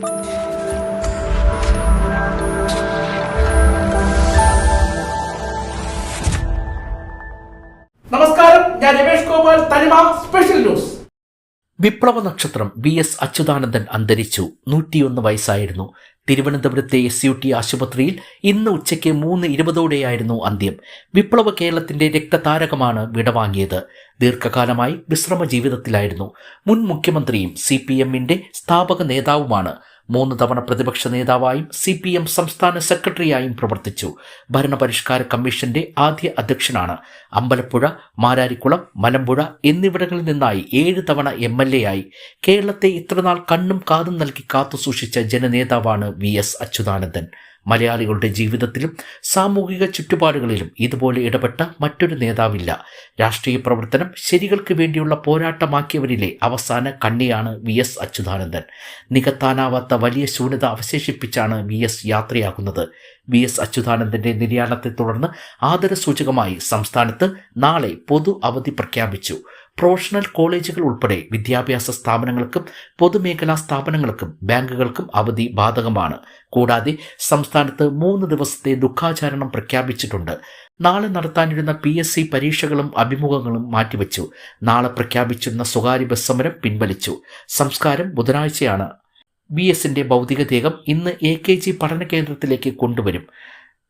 നമസ്കാരം. ഞാൻ രമേഷ് ഗോപാൽ തനിമ സ്പെഷ്യൽ ന്യൂസ് വിപ്ലവ നക്ഷത്രം വി എസ് അച്യുതാനന്ദൻ അന്തരിച്ചു. നൂറ്റിയൊന്ന് വയസ്സായിരുന്നു. തിരുവനന്തപുരത്തെ എസ് യു ടി ആശുപത്രിയിൽ ഇന്ന് ഉച്ചയ്ക്ക് മൂന്ന് ഇരുപതോടെയായിരുന്നു അന്ത്യം. വിപ്ലവ കേരളത്തിന്റെ രക്തതാരകമാണ് വിടവാങ്ങിയത്. ദീർഘകാലമായി വിശ്രമ ജീവിതത്തിലായിരുന്നു മുൻ മുഖ്യമന്ത്രിയും സി പി എമ്മിന്റെ സ്ഥാപക നേതാവുമാണ് മൂന്ന് തവണ പ്രതിപക്ഷ നേതാവായും സി പി എം സംസ്ഥാന സെക്രട്ടറിയായും പ്രവർത്തിച്ചു. ഭരണപരിഷ്കാര കമ്മീഷന്റെ ആദ്യ അധ്യക്ഷനാണ്. അമ്പലപ്പുഴ മാരാരിക്കുളം മലമ്പുഴ എന്നിവിടങ്ങളിൽ നിന്നായി ഏഴ് തവണ എം എൽ എ ആയി കേരളത്തെ ഇത്രനാൾ കണ്ണും കാതും നൽകി കാത്തുസൂക്ഷിച്ച ജനനേതാവാണ് വി എസ് അച്യുതാനന്ദൻ. മലയാളികളുടെ ജീവിതത്തിലും സാമൂഹിക ചുറ്റുപാടുകളിലും ഇതുപോലെ ഇടപെട്ട മറ്റൊരു നേതാവില്ല. രാഷ്ട്രീയ പ്രവർത്തനം ശരികൾക്ക് വേണ്ടിയുള്ള പോരാട്ടമാക്കിയവരിലെ അവസാന കണ്ണിയാണ് വി എസ് അച്യുതാനന്ദൻ. നികത്താനാവാത്ത വലിയ ശൂന്യത അവശേഷിപ്പിച്ചാണ് വി എസ് യാത്രയാകുന്നത്. വി എസ് അച്യുതാനന്ദന്റെ നിര്യാണത്തെ തുടർന്ന് ആദരസൂചകമായി സംസ്ഥാനത്ത് നാളെ പൊതു അവധി പ്രഖ്യാപിച്ചു. പ്രൊഫഷണൽ കോളേജുകൾ ഉൾപ്പെടെ വിദ്യാഭ്യാസ സ്ഥാപനങ്ങൾക്കും പൊതുമേഖലാ സ്ഥാപനങ്ങൾക്കും ബാങ്കുകൾക്കും അവധി ബാധകമാണ്. കൂടാതെ സംസ്ഥാനത്ത് മൂന്ന് ദിവസത്തെ ദുഃഖാചരണം പ്രഖ്യാപിച്ചിട്ടുണ്ട്. നാളെ നടത്താനിരുന്ന പി എസ് സി പരീക്ഷകളും അഭിമുഖങ്ങളും മാറ്റിവെച്ചു. നാളെ പ്രഖ്യാപിച്ചിരുന്ന സ്വകാര്യ ബസ് സമരം പിൻവലിച്ചു. സംസ്കാരം ബുധനാഴ്ചയാണ്. ബി എസിന്റെ ഭൗതികദേഹം ഇന്ന് എ കെ ജി പഠന കേന്ദ്രത്തിലേക്ക് കൊണ്ടുവരും.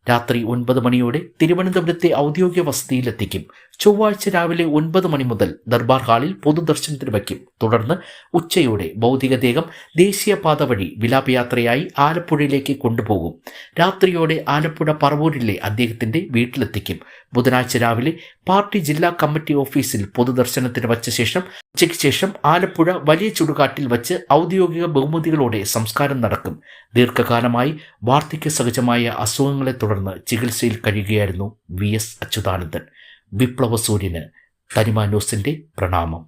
രാത്രി ഒൻപത് മണിയോടെ തിരുവനന്തപുരത്തെ ഔദ്യോഗിക വസതിയിലെത്തിക്കും. ചൊവ്വാഴ്ച രാവിലെ ഒൻപത് മണി മുതൽ ദർബാർ ഹാളിൽ പൊതുദർശനത്തിന് വയ്ക്കും. തുടർന്ന് ഉച്ചയോടെ ഭൗതികദേഹം ദേശീയപാത വഴി വിലാപയാത്രയായി ആലപ്പുഴയിലേക്ക് കൊണ്ടുപോകും. രാത്രിയോടെ ആലപ്പുഴ പറവൂരിലെ അദ്ദേഹത്തിന്റെ വീട്ടിലെത്തിക്കും. ബുധനാഴ്ച രാവിലെ പാർട്ടി ജില്ലാ കമ്മിറ്റി ഓഫീസിൽ പൊതുദർശനത്തിന് വച്ച ശേഷം ഉച്ചയ്ക്ക് ശേഷം ആലപ്പുഴ വലിയ ചുടുകാട്ടിൽ വച്ച് ഔദ്യോഗിക ബഹുമതികളോടെ സംസ്കാരം നടക്കും. ദീർഘകാലമായി വാർദ്ധക്യ സഹജമായ അസുഖങ്ങളെ തുടർന്ന് ചികിത്സയിൽ കഴിയുകയായിരുന്നു വി എസ് അച്യുതാനന്ദൻ. വിപ്ലവ സൂര്യന് തനിമ ന്യൂസിന്റെ പ്രണാമം.